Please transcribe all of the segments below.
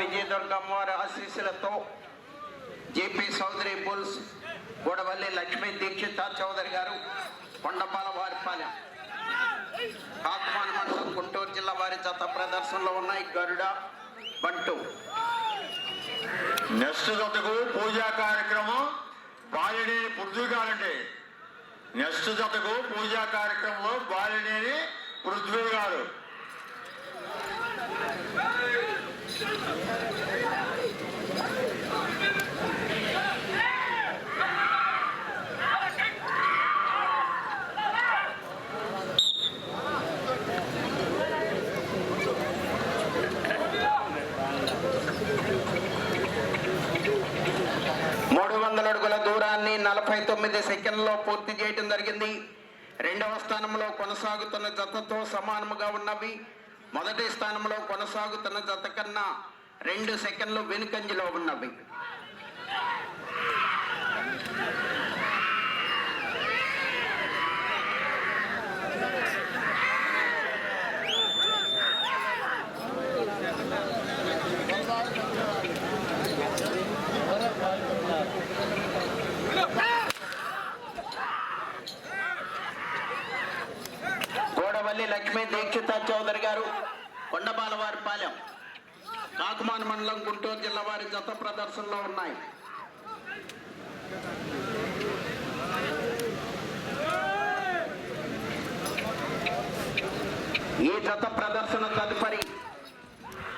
విజయదుర్గమ్మ వారి ఆశీస్సులతో JP Chowdary bulls Gudavalli Lakshmi Dikshita Chowdary గారు కొండపాల వారిపాలెం. కాకుమాన్ మండలం గుంటూరు జిల్లా వారి జత ప్రదర్శనలో ఉన్నాయి గరుడ బంటు. నెక్స్ట్ జతకు పూజా కార్యక్రమం బాలినేని పృథ్వీ గారండి. నెక్స్ట్ జతకు పూజా కార్యక్రమంలో బాలినేని పృథ్వీ గారు. దూరాన్ని నలభై తొమ్మిది సెకండ్లో పూర్తి చేయడం జరిగింది. రెండవ స్థానంలో కొనసాగుతున్న జతతో సమానముగా ఉన్నవి. మొదటి స్థానంలో కొనసాగుతున్న జత కన్నా రెండు సెకండ్లు వెనుకంజలో ఉన్నవి గోడవల్లి లక్ష్మీ దీక్షిత చౌదరి గారు. కాకుమాన్ మండలం గుంటూరు జిల్లా వారి జత ప్రదర్శనలో ఉన్నాయి. ఈ జత ప్రదర్శన తదుపరి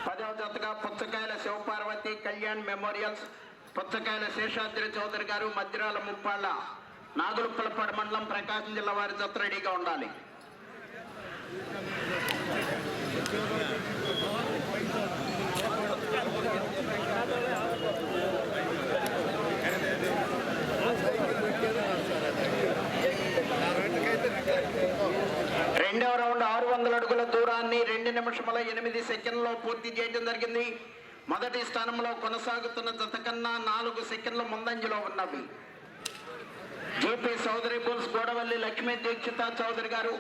పదవ జతగా పుచ్చకాయల శివపార్వతి కళ్యాణ్ మెమోరియల్స్ పుచ్చకాయల శేషాద్రి చౌదరి గారు మధ్యరాల ముప్పాళ్ళ నాగులుప్పలపాడు మండలం ప్రకాశం జిల్లా వారి జత రెడీగా ఉండాలి. రెండవ రౌండ్ ఆరు వందల అడుగుల దూరాన్ని రెండు నిమిషముల ఎనిమిది సెకండ్లో పూర్తి చేయడం జరిగింది. మొదటి స్థానంలో కొనసాగుతున్న జత కన్నా నాలుగు సెకండ్ల ముందంజలో ఉన్నవి. జేపీ చౌదరి బుల్స్ గోడవల్లి లక్ష్మీ దీక్షిత చౌదరి గారు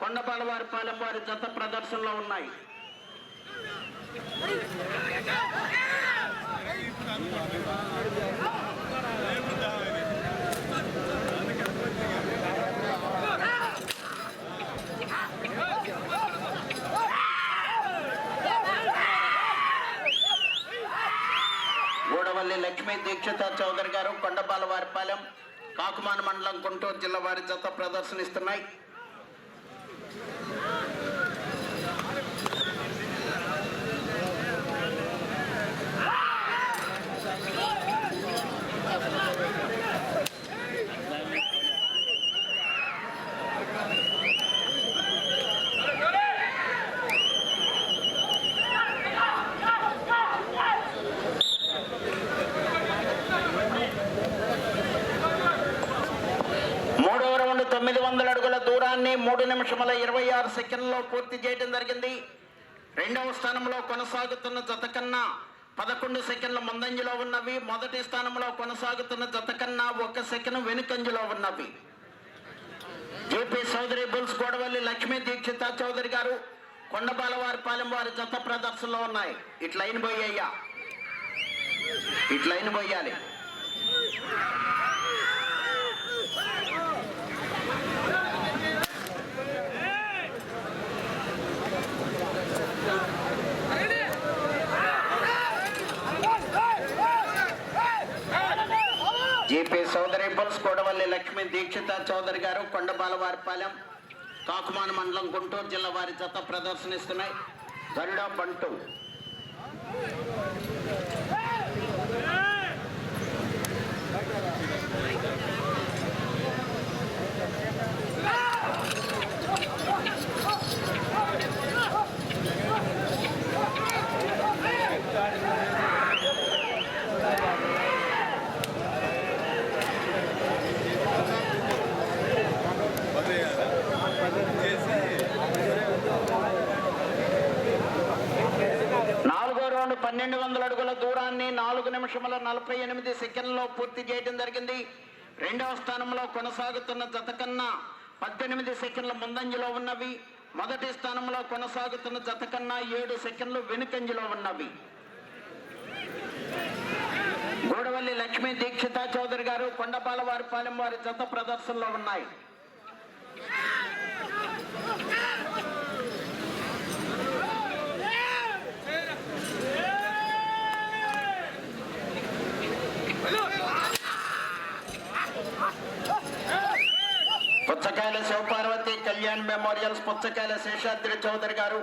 కొండపాల వారి వారి జత ప్రదర్శనలో ఉన్నాయి గూడవల్లి లక్ష్మీ దీక్షిత చౌదరి గారు కొండపాల వారిపాలెం కాకుమాన మండలం గుంటూరు జిల్లా వారి జత ప్రదర్శనిస్తున్నాయి మూడవ రౌండ్ తొమ్మిది వందల అడుగుల దూరాన్ని మూడు నిమిషముల ఇరవై ఆరు సెకండ్లో పూర్తి చేయడం జరిగింది. రెండవ స్థానంలో కొనసాగుతున్న జత కన్నా పదకొండు సెకండ్ల ముందంజలో ఉన్నవి. మొదటి స్థానంలో కొనసాగుతున్న జత కన్నా ఒక సెకండ్ వెనుకంజలో ఉన్నవి. జేపీ చౌదరి బుల్స్ గోడవల్లి లక్ష్మీ దీక్షిత చౌదరి గారు కొండపాల వారి పాలెం వారి జత ప్రదర్శనలో ఉన్నాయి. ఇట్లా లైన్ పోయ్యా ఇట్లా లైన్ పోయాలి జీపీ సోదరి బుల్స్ కోడవల్లి లక్ష్మీ దీక్షిత చౌదరి గారు కొండబాలవారిపాలెం కాకుమాన మండలం గుంటూరు జిల్లా వారి జత ప్రదర్శనిస్తున్నాయి. గరుడ బంటు నాలుగో రౌండ్ పన్నెండు వందల అడుగుల దూరాన్ని నాలుగు నిమిషముల నలభై ఎనిమిది సెకండ్లో పూర్తి చేయడం జరిగింది. రెండవ స్థానంలో కొనసాగుతున్న జత కన్నా పద్దెనిమిది సెకండ్ల ముందంజలో ఉన్నవి. మొదటి స్థానంలో కొనసాగుతున్న జత కన్నా ఏడు సెకండ్లు వెనుకంజలో ఉన్నవి. గోడవల్లి లక్ష్మీ దీక్షిత చౌదరి గారు కొండపాల వారి పాలెం వారి జత ప్రదర్శనలో ఉన్నాయి. పుచ్చకాయల శివపార్వతి కళ్యాణ్ మెమోరియల్స్ పుచ్చకాయల శేషాద్రి చౌదరి గారు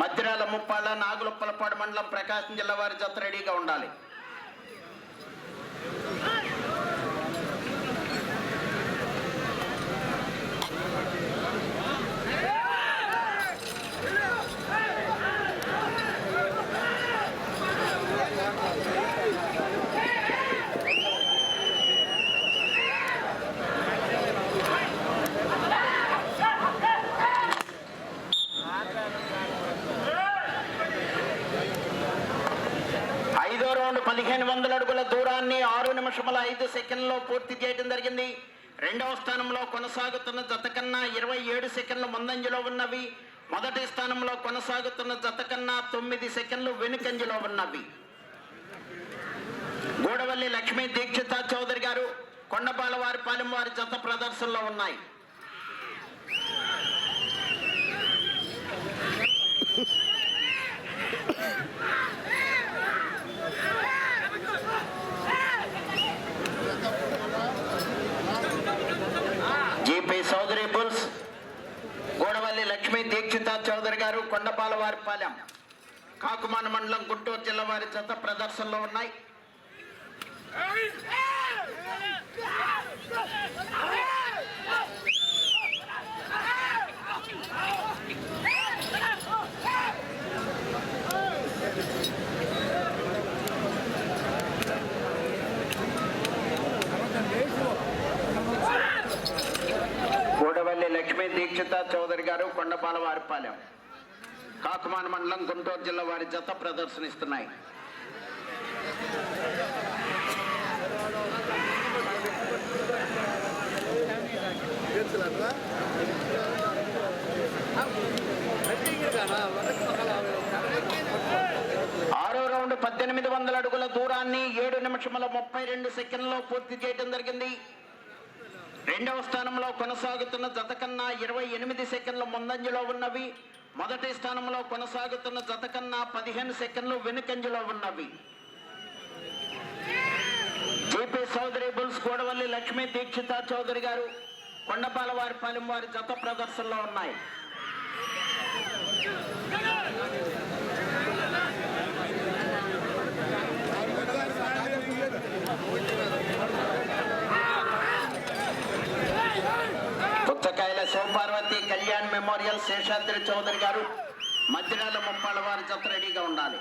మధ్యరాల ముప్పాళ్ళ నాగులుప్పలపాడు మండలం ప్రకాశం జిల్లా వారి జత రెడీగా ఉండాలి ఐదో రౌండ్ పదిహేను వందల అడుగుల దూరాన్ని ఆరు నిమిషముల ఐదు సెకండ్లో పూర్తి చేయడం జరిగింది. రెండవ స్థానంలో కొనసాగుతున్న జత కన్నా ఇరవై ఏడు సెకండ్లు ముందంజలో ఉన్నవి. మొదటి స్థానంలో కొనసాగుతున్న జత కన్నా తొమ్మిది సెకండ్లు వెనుకంజలో ఉన్నవి. గూడవల్లి లక్ష్మీ దీక్షిత చౌదరి గారు కొండపాల వారి పాలెం వారి జత ప్రదర్శనలో ఉన్నాయి జీపీ చౌదరి బుల్స్ గోడవల్లి లక్ష్మీ దీక్షిత చౌదరి గారు కాకుమాన మండలం గుంటూరు జిల్లా వారి జత ప్రదర్శనలో ఉన్నాయి. గూడవల్లి లక్ష్మీ దీక్షిత చౌదరి గారు కొండపాల వారిపాలెం కాకుమాన మండలం గుంటూరు జిల్లా వారి జత ప్రదర్శనిస్తున్నాయి. ఆరో రౌండ్ పద్దెనిమిది వందల అడుగుల దూరాన్ని ఏడు నిమిషముల ముప్పై రెండు సెకండ్లో పూర్తి చేయడం జరిగింది. రెండవ స్థానంలో కొనసాగుతున్న జత కన్నా ఇరవై ఎనిమిది సెకండ్ల ముందంజలో ఉన్నవి. మొదటి స్థానంలో కొనసాగుతున్న జత కన్నా పదిహేను సెకండ్లు వెనుకంజలో ఉన్నవి. జేపీ చౌదరి బుల్స్ గోడవల్లి లక్ష్మీ దీక్షిత చౌదరి గారు కొండపాల వారి పాలెం వారి జత ప్రదర్శనలో ఉన్నాయి పుచ్చకాయల శివపార్వతి కళ్యాణ్ మెమోరియల్ శేషాద్రి చౌదరి గారు మధ్యనాల ముప్పాళ్ళ వారి జత రెడీగా ఉండాలి.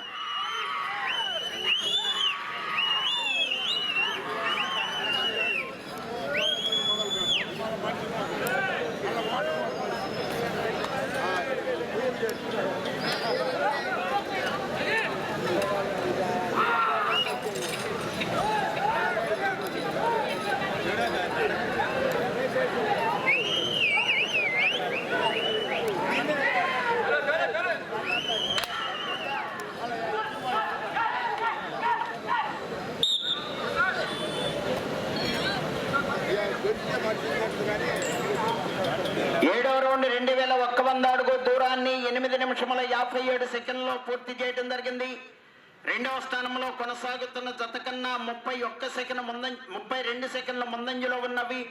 ఏడవ రౌండ్ రెండు వేల ఒక్క వంద అడుగు దూరాన్ని ఎనిమిది నిమిషముల యాభై ఏడు సెకండ్లో పూర్తి చేయడం జరిగింది. రెండవ స్థానంలో కొనసాగుతున్న జత కన్నా ముప్పై ఒక్క సెకండ్ ముందం ముప్పై రెండు సెకండ్ల ముందంజలో ఉన్నవి.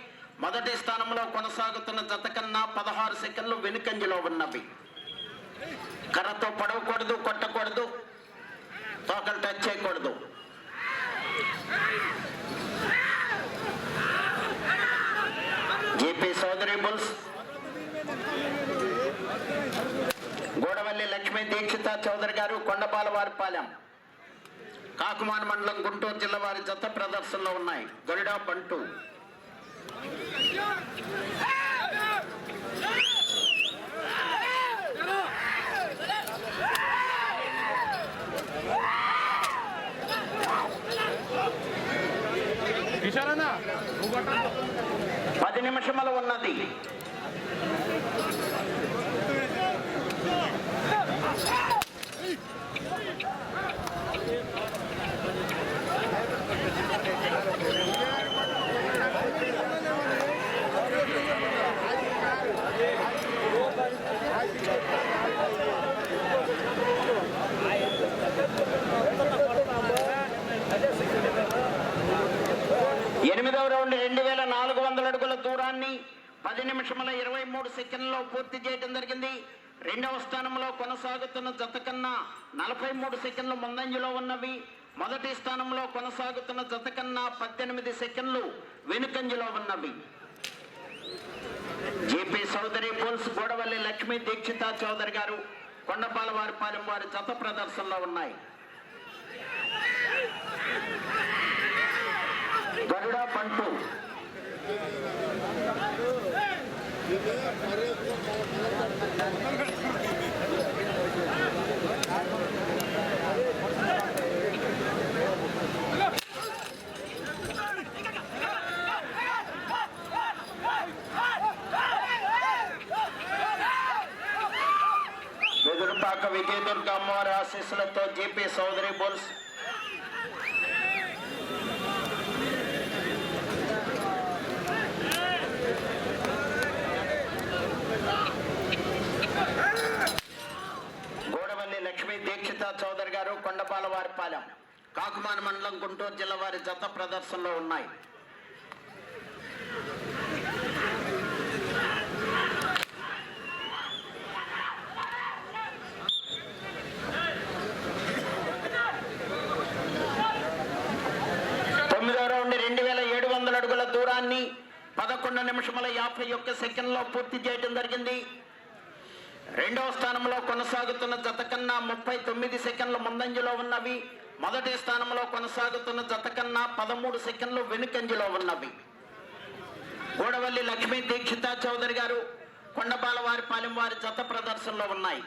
మొదటి స్థానంలో కొనసాగుతున్న జత కన్నా పదహారు సెకండ్లు వెనుకంజలో ఉన్నవి. కర్రతో పడవకూడదు కొట్టకూడదు తోకలు టచ్ చేయకూడదు. జీపీ సోదరి బుల్స్ గోడవల్లి లక్ష్మీ దీక్షిత చౌదరి గారు కొండపాల వారి కాకుమాన మండలం గుంటూరు జిల్లా వారి జత ప్రదర్శనలో ఉన్నాయి. గరుడా పంటూ నిమిషములు ఉన్నది దూరాన్ని పది నిమిషముల ఇరవై మూడు సెకండ్లో పూర్తి చేయడం జరిగింది. రెండవ స్థానంలో కొనసాగుతున్న జత కన్నా నలభై మూడు సెకండ్లు ముందంజలో ఉన్నవి. మొదటి స్థానంలో కొనసాగుతున్న జత కన్నా పద్దెనిమిది సెకండ్లు వెనుకంజలో ఉన్నవి. జేపీ చౌదరి పోల్స్ గోడవల్లి లక్ష్మీ దీక్షిత చౌదరి గారు కొండపాల వారి వారి జత ప్రదర్శనలో ఉన్నాయి. గరుడా పంటు. వెదురుపాక విజయదుర్గ అమ్మవారి ఆశీస్సులతో జేపీ చౌదరి బోల్స్ గోడవల్లి లక్ష్మీ దీక్షిత చౌదరి గారు కొండపాల కాకుమాన మండలం గుంటూరు జిల్లా వారి జత ప్రదర్శనలో ఉన్నాయి. తొమ్మిదో రౌండ్ రెండు వేల ఏడు వందల అడుగుల దూరాన్ని పదకొండు నిమిషముల యాభై ఒక్క సెకండ్లో పూర్తి చేయడం జరిగింది. రెండవ స్థానంలో కొనసాగుతున్న జత కన్నా ముప్పై తొమ్మిది సెకండ్ల ముందంజలో ఉన్నవి. మొదటి స్థానంలో కొనసాగుతున్న జత కన్నా పదమూడు సెకండ్లు వెనుకంజలో ఉన్నవి. గోడవల్లి లక్ష్మీ దీక్షిత చౌదరి గారు కొండపాల వారి పాలెం వారి జత ప్రదర్శనలో ఉన్నాయి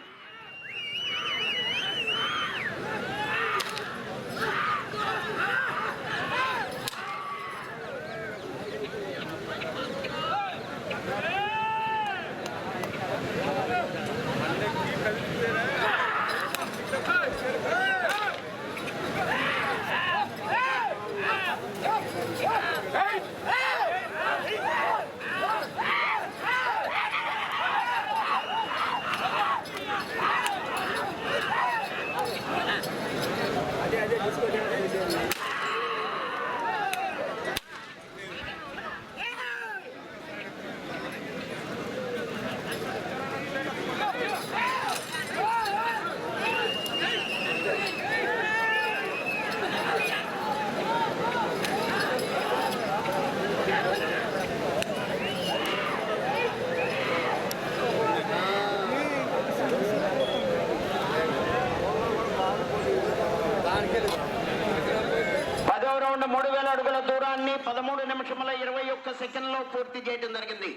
పదవ రౌండ్ మూడు వేల అడుగుల దూరాన్ని పదమూడు నిమిషముల ఇరవై ఒక్క సెకండ్లో పూర్తి చేయడం జరిగింది.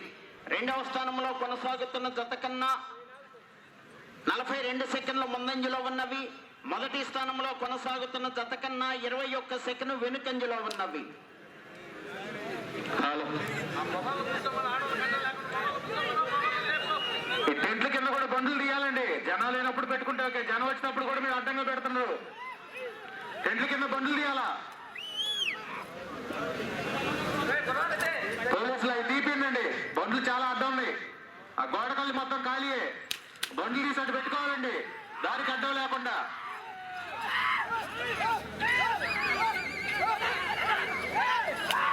రెండవ స్థానంలో కొనసాగుతున్న జత కన్నా నలభై రెండు సెకండ్ల ముందంజలో ఉన్నవి. మొదటి స్థానంలో కొనసాగుతున్న జత కన్నా ఇరవై ఒక్క సెకండ్ వెనుకంజలో ఉన్నవి. టెంట్ల కింద కూడా బండ్లు తీయాలండి. జనాలు లేనప్పుడు పెట్టుకుంటే జనం వచ్చినప్పుడు కూడా మీరు అడ్డంగా పెడుతున్నారు. టెంట్ల కింద బండ్లు తీయాలా? పోలీసులు అవి తీపిందండి బండ్లు చాలా అడ్డం ఉన్నాయి. ఆ గోడకల్లి మొత్తం ఖాళీయే బండ్లు తీసి పెట్టుకోవాలండి. దారికి అడ్డం లేకుండా.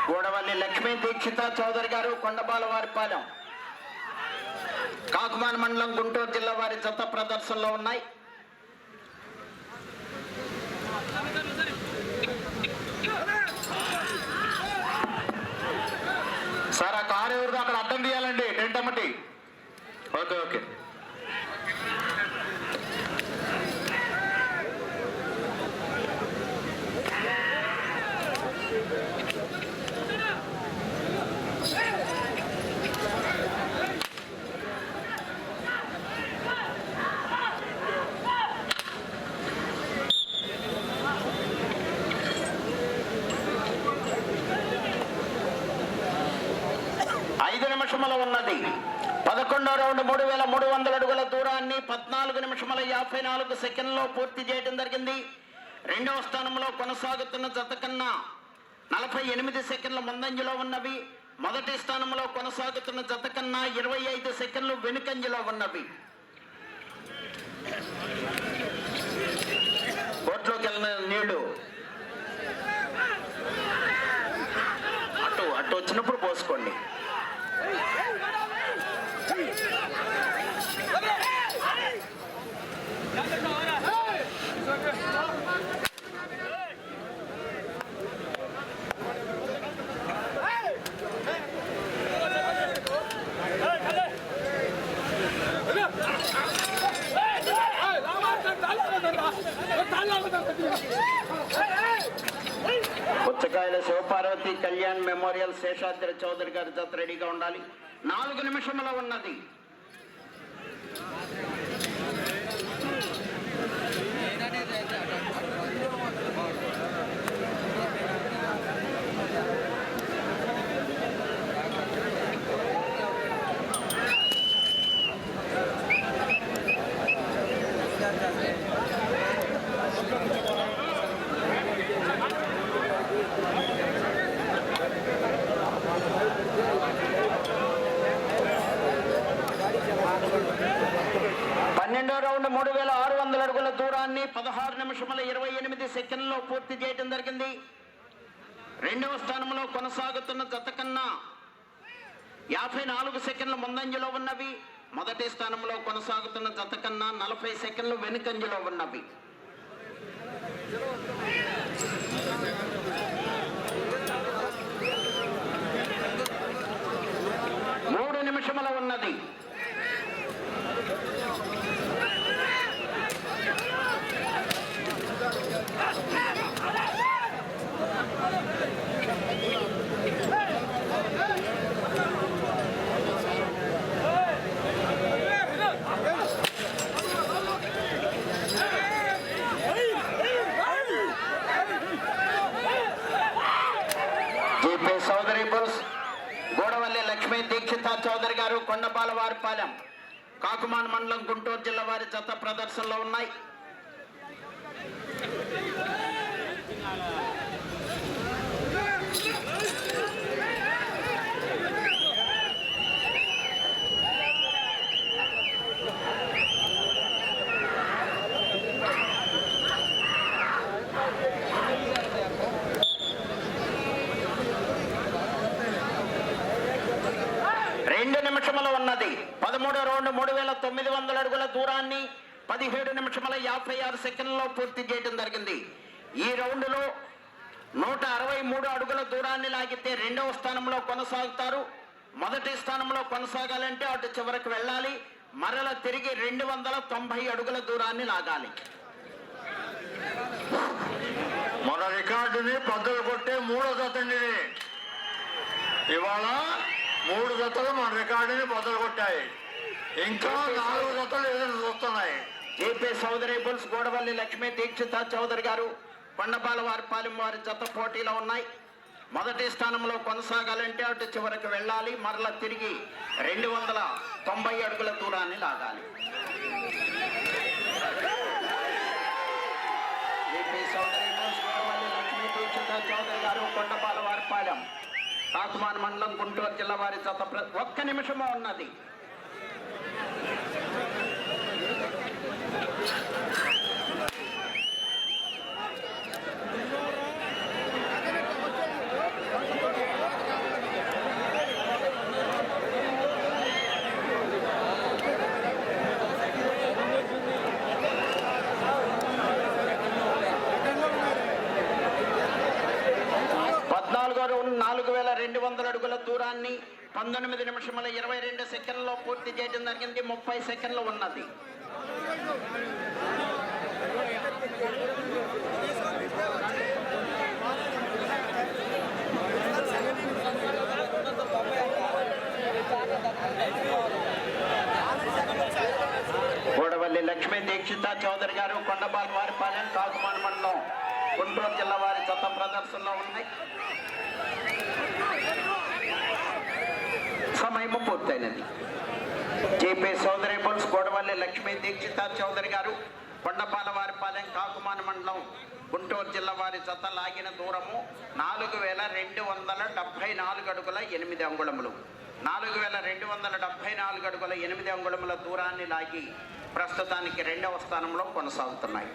గూడవల్లి లక్ష్మీ దీక్షిత చౌదరి గారు కొండబాల వారిపాలెం కాకుమాన్ మండలం గుంటూరు జిల్లా వారి జత ప్రదర్శనలో ఉన్నాయి. తీయాలండి టెంట్ అమ్మటి ఓకే ఓకే పదకొండో మూడు వేల మూడు వందల అడుగుల దూరాన్ని పద్నాలుగు నిమిషముల యాభై నాలుగు సెకండ్లో పూర్తి చేయడం జరిగింది. రెండవ స్థానంలో కొనసాగుతున్న జత కన్నా నలభై ఎనిమిది సెకండ్ల ముందంజలో ఉన్నవి. మొదటి స్థానంలో కొనసాగుతున్న జత కన్నా ఇరవై ఐదు సెకండ్లు వెనుకంజలో ఉన్నవి కోర్టులోకి వెళ్ళిన నీళ్ళు అటు అటు వచ్చినప్పుడు పోసుకోండి చక్రవర్తి కళ్యాణ్ మెమోరియల్ శేషాద్రి చౌదరి గారి జత రెడీగా ఉండాలి. నాలుగు నిమిషముల ఉన్నది పన్నెండో రౌండ్ మూడు వేల ఆరు వందల అడుగుల దూరాన్ని పదహారు నిమిషముల ఇరవై ఎనిమిది సెకండ్లో పూర్తి చేయడం జరిగింది. రెండవ స్థానంలో కొనసాగుతున్న జత కన్నా యాభై నాలుగు సెకండ్ల ముందంజలో ఉన్నవి. మొదటి స్థానంలో కొనసాగుతున్న జత కన్నా నలభై సెకండ్లు వెనుకంజలో ఉన్నవి మూడు నిమిషముల ఉన్నది జీపీ చౌదరి బుల్స్ గోడవల్లి లక్ష్మీ దీక్షిత చౌదరి గారు కొండపాల వారిపాలెం కాకుమాన్ మండలం గుంటూరు జిల్లా వారి జత ప్రదర్శనలో ఉన్నాయి రెండు నిమిషముల ఉన్నది. పదమూడో రౌండ్ మూడు వేల తొమ్మిది వందల అడుగుల దూరాన్ని పదిహేడు నిమిషముల యాభై ఆరు సెకండ్లలో పూర్తి చేయడం జరిగింది. ఈ రౌండ్లో నూట అరవై మూడు అడుగుల దూరాన్ని లాగితే రెండవ స్థానంలో కొనసాగుతారు. మొదటి స్థానంలో కొనసాగాలంటే అటు చివరికి వెళ్ళాలి. మరల తిరిగి రెండు వందల తొంభై అడుగుల దూరాన్ని లాగాలి. మన రికార్డుని పద్దలు కొట్టే మూడో జత ఇవాళ మూడు జతలు మన రికార్డుని మొదలు కొట్టాయి ఇంకా నాలుగు జతలు ఎదురు చూస్తున్నాయి జేపీ చౌదరి బుల్స్ గోడవల్లి లక్ష్మీ దీక్షిత చౌదరి గారు కొండపాల వారి పాలెం వారి జత పోటీలో ఉన్నాయి. మొదటి స్థానంలో కొనసాగాలంటే అటు చివరికి వెళ్ళాలి. మరలా తిరిగి రెండు వందల తొంభై అడుగుల దూరాన్ని లాగాలి. ఏపీ చౌదరి బుల్స్ గోడవల్లి లక్ష్మీ దీక్షిత చౌదరి గారు కొండపాల వారి పాలెం మండలం గుంటూరు జిల్లా వారి జత ఒక్క నిమిషము ఉన్నది పద్నాలుగో రౌండ్ నాలుగు వేల రెండు వందల అడుగుల దూరాన్ని పంతొమ్మిది నిమిషముల ఇరవై రెండు సెకండ్లో పూర్తి చేయడం జరిగింది. ముప్పై సెకండ్లు ఉన్నది. గోడవల్లి లక్ష్మీ దీక్షిత చౌదరి గారు కొండబాల్ వారిపాలెం కాకుమాన్ మండలం గుంటూరు జిల్లా వారి జత ప్రదర్శనలో ఉన్నాయి. సమయం పూర్తయినది. జేపీ సోదరి బుల్స్ గోడవల్లి లక్ష్మీ దీక్షిత చౌదరి గారు కొండపాల వారిపాలెం మండలం గుంటూరు జిల్లా వారి జత లాగిన దూరము నాలుగు వేల రెండు వందల డెబ్భై నాలుగు అడుగుల ఎనిమిది అంగుళములు. నాలుగు వేల రెండు వందల డెబ్భై నాలుగు అడుగుల ఎనిమిది అంగుళముల దూరాన్ని లాగి ప్రస్తుతానికి రెండవ స్థానంలో కొనసాగుతున్నాయి.